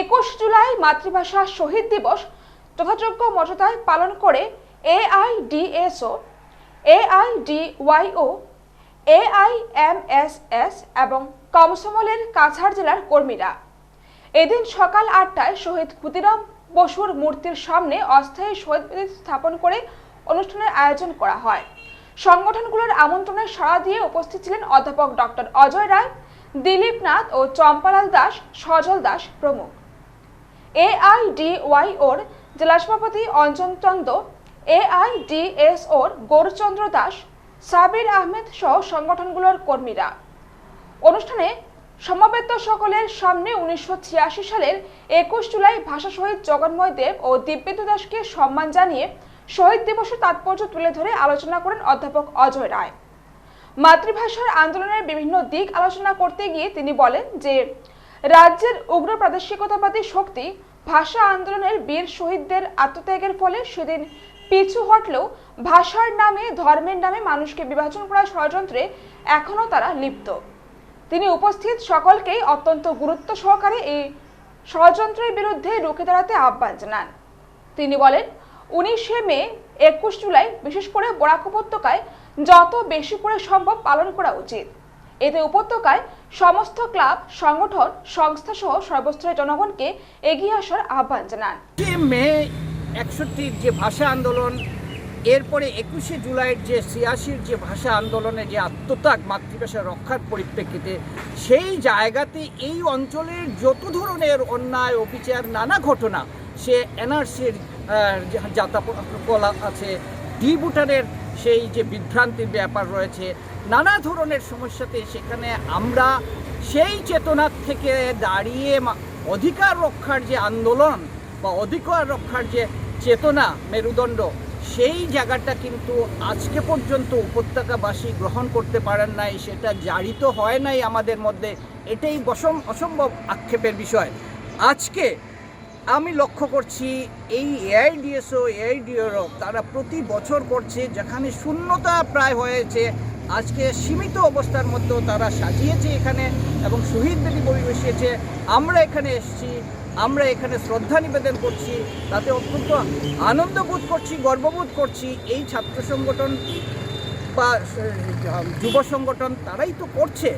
একুশ জুলাই মাতৃভাষা শহীদ দিবস যথাযোগ্য মর্যাদায় পালন করে এআইডিএসও, এআইডিওয়াইও, এআইএমএসএস এবং কমসমলের কাছাড় জেলার কর্মীরা। এদিন সকাল আটটায় শহীদ ক্ষুদিরাম বসুর মূর্তির সামনে অস্থায়ী শহীদ বেদি স্থাপন করে অনুষ্ঠানের আয়োজন করা হয়। সংগঠনগুলোর আমন্ত্রণে সাড়া দিয়ে উপস্থিত ছিলেন অধ্যাপক ডক্টর অজয় রায়, দিলীপ নাথ ও চম্পালাল দাস, সজল দাস প্রমুখ। এআইডিওয়াইওর জেলা সভাপতি অঞ্জন চন্দ, এআইডিএসওর গৌরচন্দ্র দাস, সাবির আহমেদ সহ সংগঠনগুলোর কর্মীরা। অনুষ্ঠানে সমাবেত সকলের সামনে উনিশশো ছিয়াশি সালের একুশ জুলাই ভাষা শহীদ জগন্ময় দেব ও দিব্যেন্দু দাসকে সম্মান জানিয়ে শহীদ দিবসের তাৎপর্য তুলে ধরে আলোচনা করেন অধ্যাপক অজয় রায়। মাতৃভাষার আন্দোলনের বিভিন্ন দিক আলোচনা করতে গিয়ে তিনি বলেন যে, রাজ্যের উগ্র প্রাদেশিকতাবাদী শক্তি ভাষা আন্দোলনের বীর শহীদদের আত্মত্যাগের ফলে সেদিন পিছু হটলেও ভাষার নামে, ধর্মের নামে মানুষকে বিভাজন করার ষড়যন্ত্রে এখনও তারা লিপ্ত। তিনি উপস্থিত সকলকেই অত্যন্ত গুরুত্ব সহকারে এই ষড়যন্ত্রের বিরুদ্ধে রুখে দাঁড়াতে আহ্বান জানান। তিনি বলেন, উনিশে মে, একুশ জুলাই বিশেষ করে বরাক উপত্যকায় যত বেশি করে সম্ভব পালন করা উচিত। এতে উপত্যকায় সমস্ত ক্লাব, সংগঠন সংস্থা সহ সর্বস্তরের জনগণকে এগিয়ে আসার আহ্বান জানান। মে একষট্টির যে ভাষা আন্দোলন, এরপরে একুশে জুলাইয়ের যে ছিয়াশির যে ভাষা আন্দোলনে যে আত্মত্যাগ, মাতৃভাষা রক্ষার পরিপ্রেক্ষিতে, সেই জায়গাতে এই অঞ্চলের যত ধরনের অন্যায়, অবিচার, নানা ঘটনা, সে এনআরসির যাতা কলা আছে, ডি ভুটানের সেই যে বিভ্রান্তির ব্যাপার রয়েছে, নানা ধরনের সমস্যাতে সেখানে আমরা সেই চেতনার থেকে দাঁড়িয়ে অধিকার রক্ষার যে আন্দোলন বা অধিকার রক্ষার যে চেতনা, মেরুদণ্ড, সেই জায়গাটা কিন্তু আজকে পর্যন্ত উপত্যকাবাসী গ্রহণ করতে পারেন নাই, সেটা জারিত হয় নাই আমাদের মধ্যে, এটাই অসম্ভব আক্ষেপের বিষয়। আজকে আমি লক্ষ্য করছি এই এআইডিএসও এআইডিওরও তারা প্রতি বছর করছে, যেখানে শূন্যতা প্রায় হয়েছে। আজকে সীমিত অবস্থার মধ্যেও তারা সাজিয়েছে এখানে এবং শহীদ বেদি পরিবেশিয়েছে। আমরা এখানে এসেছি, আমরা এখানে শ্রদ্ধা নিবেদন করছি, তাতে অত্যন্ত আনন্দ বোধ করছি, গর্ববোধ করছি। এই ছাত্র সংগঠন বা যুব সংগঠন তারাই তো করছে।